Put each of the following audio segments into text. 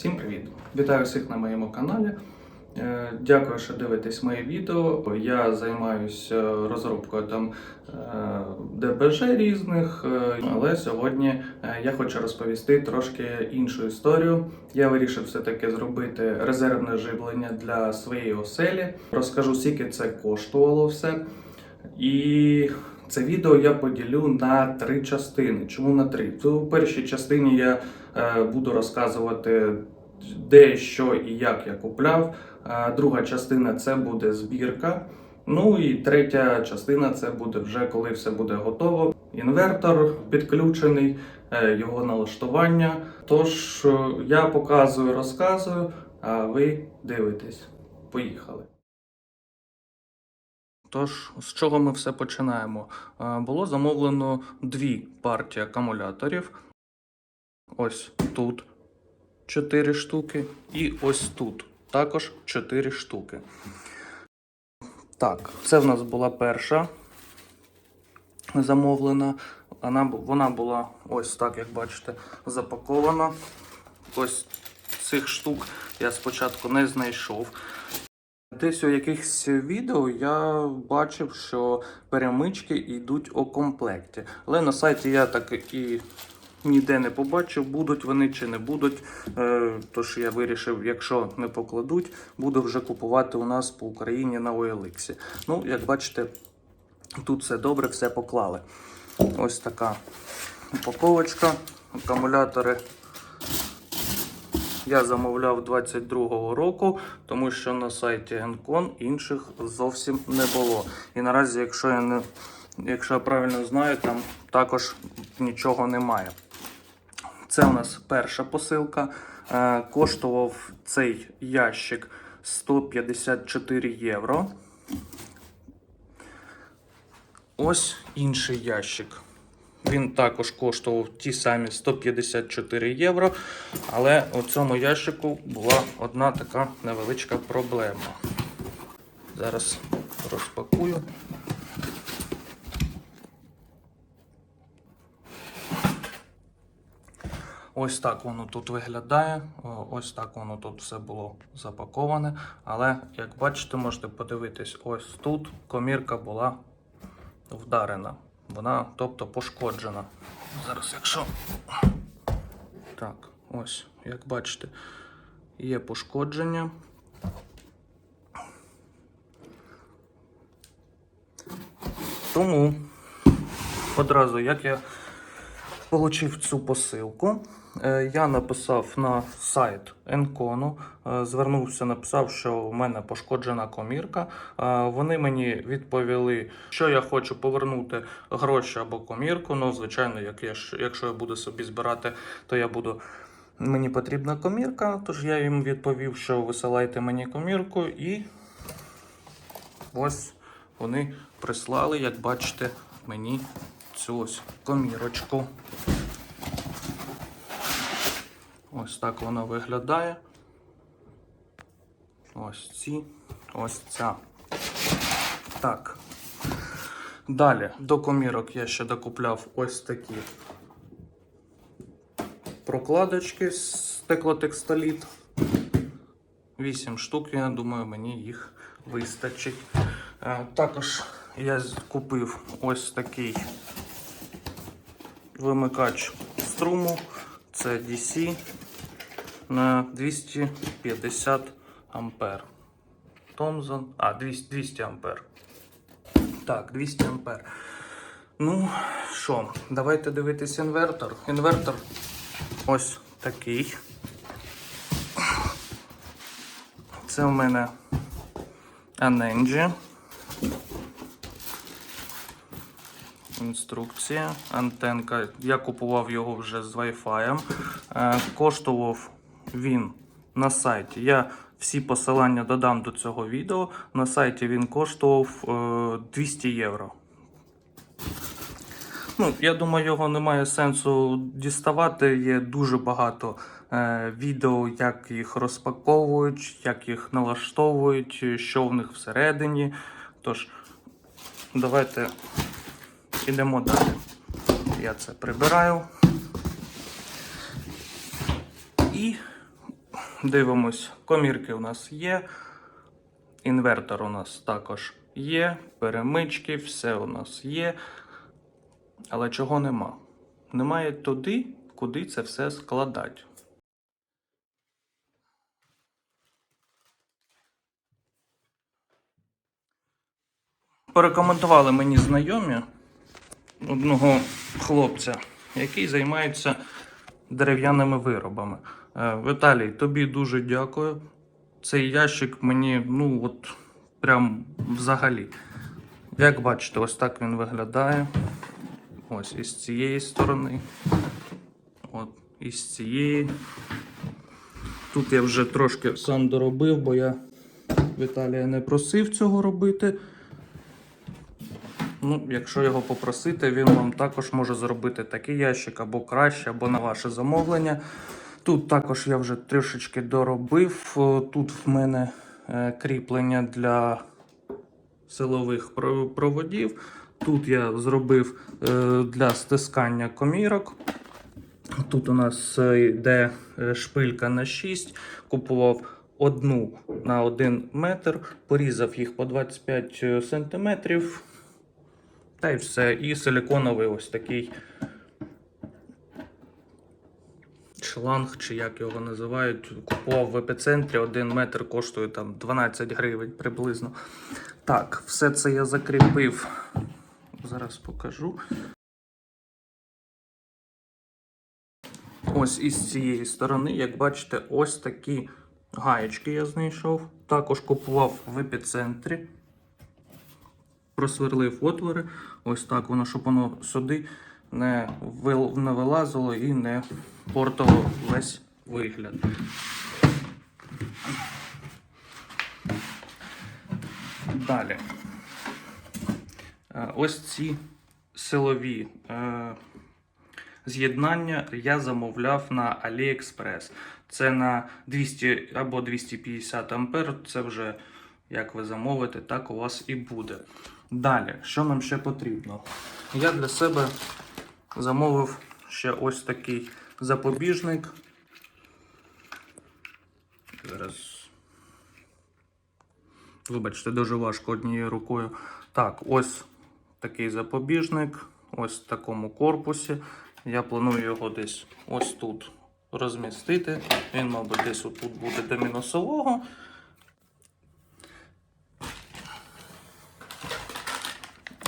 Всім привіт! Вітаю всіх на моєму каналі. Е, Дякую, що дивитесь мої відео. Я займаюся розробкою там е, ДБЖ різних, е, але сьогодні я хочу розповісти трошки іншу історію. Я вирішив все-таки зробити резервне живлення для своєї оселі. Розкажу, скільки це коштувало все. І це відео я поділю на три частини. Чому на три? То у першій частині я е, буду розказувати де, що і як я купляв. А Друга частина це буде збірка. Ну і третя частина це буде вже коли все буде готово. Інвертор підключений, е, його налаштування. Тож е, я показую, розказую, а ви дивитесь. Поїхали. Тож, з чого ми все починаємо? Е, Було замовлено дві партії акумуляторів. Ось тут 4 штуки, і ось тут також 4 штуки. Так, це в нас була перша замовлена. Вона, вона була ось так, як бачите, запакована. Ось цих штук я спочатку не знайшов. Десь у якихось відео я бачив, що перемички йдуть у комплекті. Але на сайті я так і ніде не побачив, будуть вони чи не будуть. Е, Тож я вирішив, якщо не покладуть, буду вже купувати у нас по Україні на OLX. Ну, як бачите, тут все добре, все поклали. Ось така упаковочка, акумулятори. Я замовляв 22-го року, тому що на сайті Encon інших зовсім не було. І наразі, якщо я не якщо я правильно знаю, там також нічого немає. Це у нас перша посилка. Е, коштував цей ящик 154 євро. Ось інший ящик. Він також коштував ті самі 154 євро. Але у цьому ящику була одна така невеличка проблема. Зараз розпакую. Ось так воно тут виглядає. Ось так воно тут все було запаковане. Але, як бачите, можете подивитись, ось тут комірка була вдарена. Вона, тобто, пошкоджена. Зараз, якщо. Так, ось, як бачите, є пошкодження. Тому одразу, як я отримав цю посилку, е, я написав на сайт Енкону, звернувся, написав, що у мене пошкоджена комірка. Е, Вони мені відповіли, що я хочу повернути гроші або комірку. Ну, звичайно, як я, якщо я буду собі збирати, то я буду. Мені потрібна комірка, тож я їм відповів, що висилайте мені комірку, і ось вони прислали, як бачите, мені цю ось комірочку. Ось так вона виглядає. Ось ці, ось ця. Так. Далі до комірок я ще докупляв ось такі прокладочки з стеклотекстоліт. 8 штук, я думаю, мені їх вистачить. Е, Також я купив ось такий вимикач струму. Це DC на 250 ампер. Томзон. А, 200, 200 ампер. Так, 200 ампер. Ну, що, давайте дивитись інвертор. Інвертор ось такий. Це у мене Anenji. Інструкція, антенка. Я купував його вже з Wi-Fi. Е, коштував він на сайті. Я всі посилання додам до цього відео. На сайті він коштував е, 200 євро. Ну, я думаю, його немає сенсу діставати. Є дуже багато е, відео, як їх розпаковують, як їх налаштовують, що в них всередині. Тож, давайте Ідемо далі. Я це прибираю. І Дивимось, комірки у нас є. Інвертор у нас також є. Перемички, все у нас є. Але чого нема? Немає туди, куди це все складати. Порекомендували мені знайомі одного хлопця, який займається дерев'яними виробами. Е, Віталій, тобі дуже дякую. Цей ящик мені, ну от прям взагалі. Як бачите, ось так він виглядає. Ось із цієї сторони. От, із цієї. Тут я вже трошки сам доробив, бо я Віталія не просив цього робити. Ну, якщо його попросити, він вам також може зробити такий ящик або краще, або на ваше замовлення. Тут також я вже трішечки доробив. Тут в мене е, кріплення для силових проводів. Тут я зробив е, для стискання комірок. Тут у нас е, йде е, шпилька на 6. Купував одну на 1 метр, порізав їх по 25 сантиметрів. Та й все. І силиконовий ось такий шланг, чи як його називають. Купував в епіцентрі, один метр коштує там 12 гривень приблизно. Так, все це я закріпив. Зараз покажу. Ось із цієї сторони, як бачите, ось такі гаєчки я знайшов. Також купував в епіцентрі просверлив отвори. Ось так воно, щоб воно сюди не, вил- не вилазило і не портило весь вигляд. Далі. Е, Ось ці силові е, з'єднання я замовляв на AliExpress. Це на 200 або 250 ампер. Це вже як ви замовите, так у вас і буде. Далі, що нам ще потрібно? Я для себе замовив ще ось такий запобіжник. Зараз. Вибачте, дуже важко однією рукою. Так, ось такий запобіжник, ось в такому корпусі. Я планую його десь ось тут розмістити. Він, мабуть, десь отут буде до мінусового.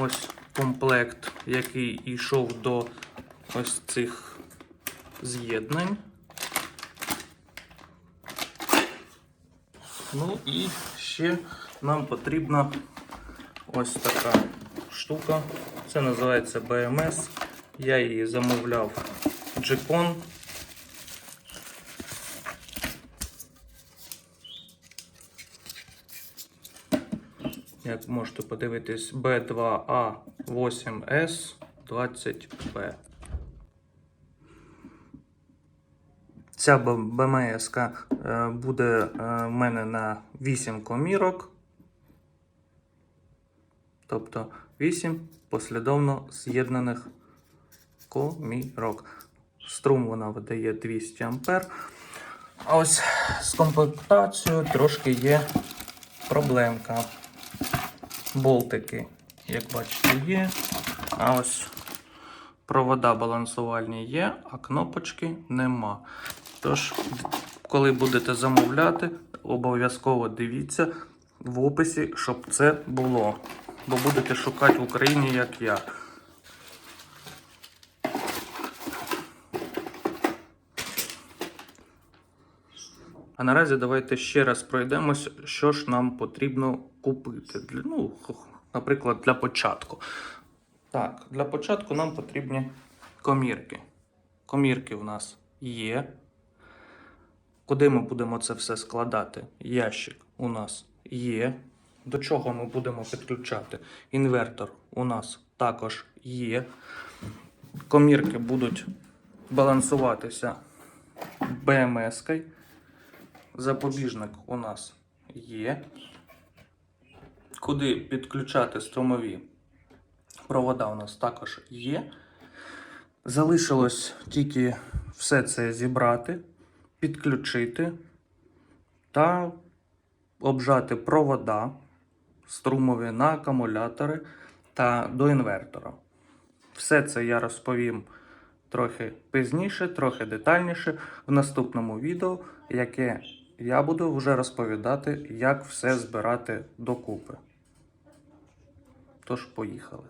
Ось комплект, який йшов до ось цих з'єднань. Ну і ще нам потрібна ось така штука. Це називається BMS. Я її замовляв Джикон. Як можете подивитись, B2A8S20B. Ця БМС буде е, в мене на 8 комірок. Тобто 8 послідовно з'єднаних комірок. Струм вона видає 200 А. А ось з комплектацією трошки є проблемка. Болтики, як бачите, є. А ось провода балансувальні є, а кнопочки нема. Тож, коли будете замовляти, обов'язково дивіться в описі, щоб це було. Бо будете шукати в Україні, як я. А наразі давайте ще раз пройдемось, що ж нам потрібно купити. Ну, наприклад, для початку. Так, для початку нам потрібні комірки. Комірки в нас є. Куди ми будемо це все складати? Ящик у нас є. До чого ми будемо підключати? Інвертор у нас також є. Комірки будуть балансуватися БМС-кою запобіжник у нас є. Куди підключати струмові провода у нас також є. Залишилось тільки все це зібрати, підключити та обжати провода струмові на акумулятори та до інвертора. Все це я розповім трохи пізніше, трохи детальніше в наступному відео, яке я буду вже розповідати, як все збирати докупи. Тож, поїхали.